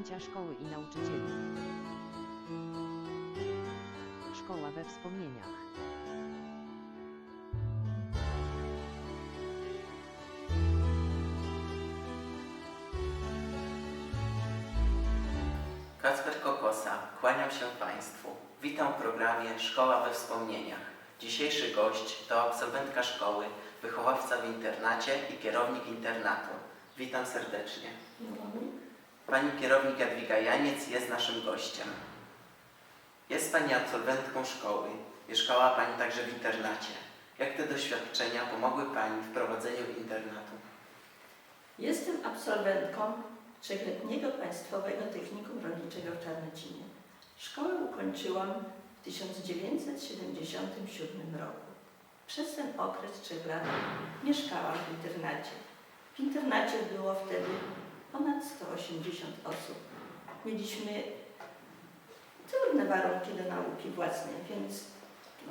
Zajęcia szkoły i nauczycieli. Szkoła we wspomnieniach. Kacper Kokosa, kłaniam się Państwu. Witam w programie Szkoła we wspomnieniach. Dzisiejszy gość to absolwentka szkoły, wychowawca w internacie i kierownik internatu. Witam serdecznie. Pani kierownik Jadwiga Janiec jest naszym gościem. Jest Pani absolwentką szkoły. Mieszkała Pani także w internacie. Jak te doświadczenia pomogły Pani w prowadzeniu internatu? Jestem absolwentką trzechletniego Państwowego Technikum Rolniczego w Czarnocinie. Szkołę ukończyłam w 1977 roku. Przez ten okres trzech lat mieszkałam w internacie. W internacie było wtedy ponad 180 osób. Mieliśmy trudne warunki do nauki własnej, więc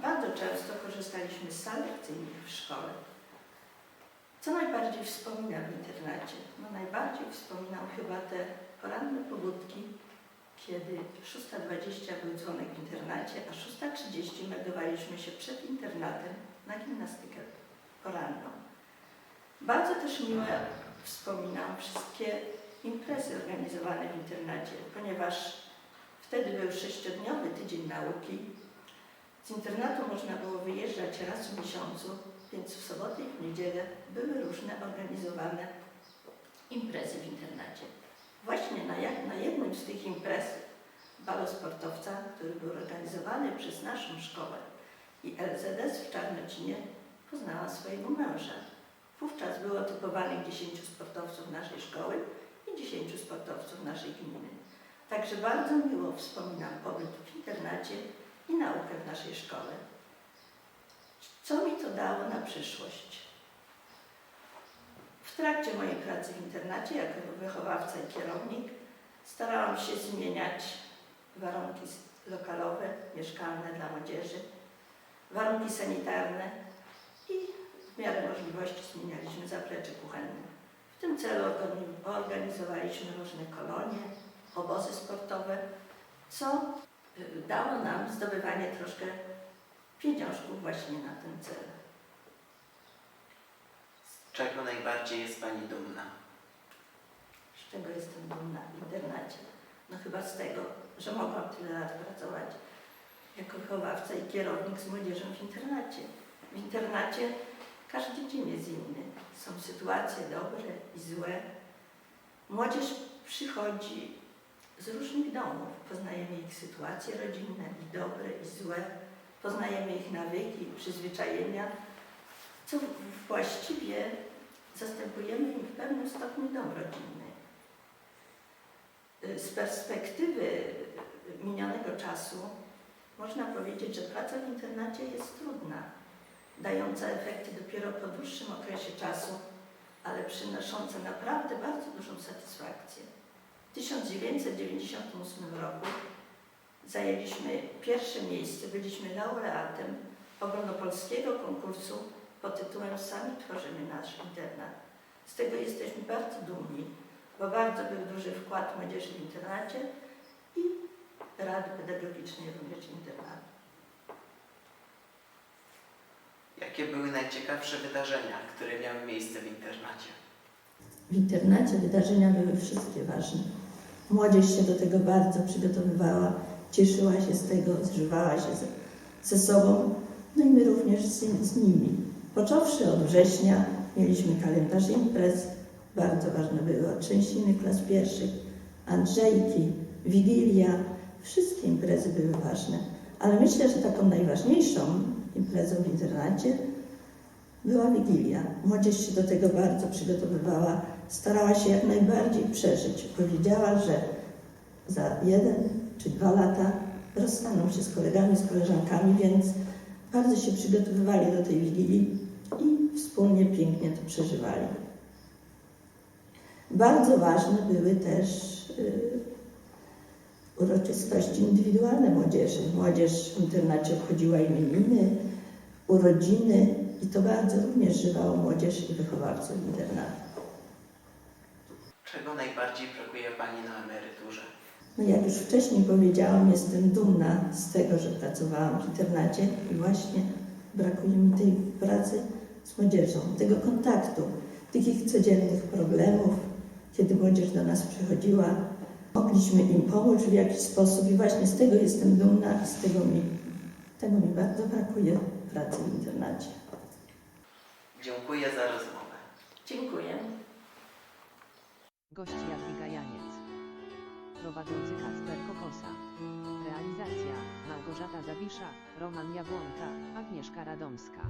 bardzo często korzystaliśmy z sal lekcyjnych w szkole. Co najbardziej wspominam w internacie? No najbardziej wspominam chyba te poranne pobudki, kiedy 6.20 był dzwonek w internacie, a 6.30 meldowaliśmy się przed internatem na gimnastykę poranną. Bardzo też miłe wspominam wszystkie imprezy organizowane w internacie, ponieważ wtedy był sześciodniowy tydzień nauki. Z internatu można było wyjeżdżać raz w miesiącu więc w sobotę i w niedzielę były różne organizowane imprezy w internacie. Właśnie na, jak, na jednym z tych imprez balu sportowca, który był organizowany przez naszą szkołę i LZS w Czarnocinie, poznała swojego męża. Wówczas było typowanych 10 sportowców naszej szkoły i 10 sportowców naszej gminy. Także bardzo miło wspominam pobyt w internacie i naukę w naszej szkole. Co mi to dało na przyszłość? W trakcie mojej pracy w internacie jako wychowawca i kierownik starałam się zmieniać warunki lokalowe, mieszkalne dla młodzieży, warunki sanitarne w miarę możliwości zmienialiśmy zaplecze kuchenne. W tym celu organi- organizowaliśmy różne kolonie, obozy sportowe, co y, dało nam zdobywanie troszkę pieniążków właśnie na ten cel. Z czego najbardziej jest Pani dumna? Z czego jestem dumna w internacie? No chyba z tego, że mogłam tyle lat pracować jako wychowawca i kierownik z młodzieżą w internacie. W internacie każdy dzień jest inny. Są sytuacje dobre i złe. Młodzież przychodzi z różnych domów. Poznajemy ich sytuacje rodzinne i dobre i złe. Poznajemy ich nawyki, przyzwyczajenia, co właściwie zastępujemy im w pewnym stopniu dom rodzinny. Z perspektywy minionego czasu można powiedzieć, że praca w internacie jest trudna, dająca efekty dopiero po dłuższym okresie czasu, ale przynosząca naprawdę bardzo dużą satysfakcję. W 1998 roku zajęliśmy pierwsze miejsce, byliśmy laureatem ogólnopolskiego konkursu pod tytułem Sami tworzymy nasz internat. Z tego jesteśmy bardzo dumni, bo bardzo był duży wkład młodzieży w internacie i Rady Pedagogicznej również internatu. Jakie były najciekawsze wydarzenia, które miały miejsce w internacie? W internacie wydarzenia były wszystkie ważne. Młodzież się do tego bardzo przygotowywała, cieszyła się z tego, zżywała się ze, ze sobą, no i my również z, z nimi. Począwszy od września mieliśmy kalendarz imprez, bardzo ważne były otrzęsiny klas pierwszych, Andrzejki, Wigilia, wszystkie imprezy były ważne. Ale myślę, że taką najważniejszą imprezą w internacie była Wigilia. Młodzież się do tego bardzo przygotowywała, starała się jak najbardziej przeżyć. Powiedziała, że za jeden czy dwa lata rozstaną się z kolegami, z koleżankami, więc bardzo się przygotowywali do tej Wigilii i wspólnie pięknie to przeżywali. Bardzo ważne były też y, uroczystości indywidualne młodzieży. Młodzież w internacie obchodziła imieniny, urodziny i to bardzo również żywało młodzież i wychowawców internatu. Czego najbardziej brakuje Pani na emeryturze? No jak już wcześniej powiedziałam, jestem dumna z tego, że pracowałam w internacie i właśnie brakuje mi tej pracy z młodzieżą, tego kontaktu, tych ich codziennych problemów, kiedy młodzież do nas przychodziła. Mogliśmy im pomóc w jakiś sposób i właśnie z tego jestem dumna i z tego mi, tego mi bardzo brakuje pracy w internacie. Dziękuję za rozmowę. Dziękuję. Gość Jadwiga Janiec. Prowadzący Kacper Kokosa. Realizacja Małgorzata Zawisza, Roman Jabłonka, Agnieszka Radomska.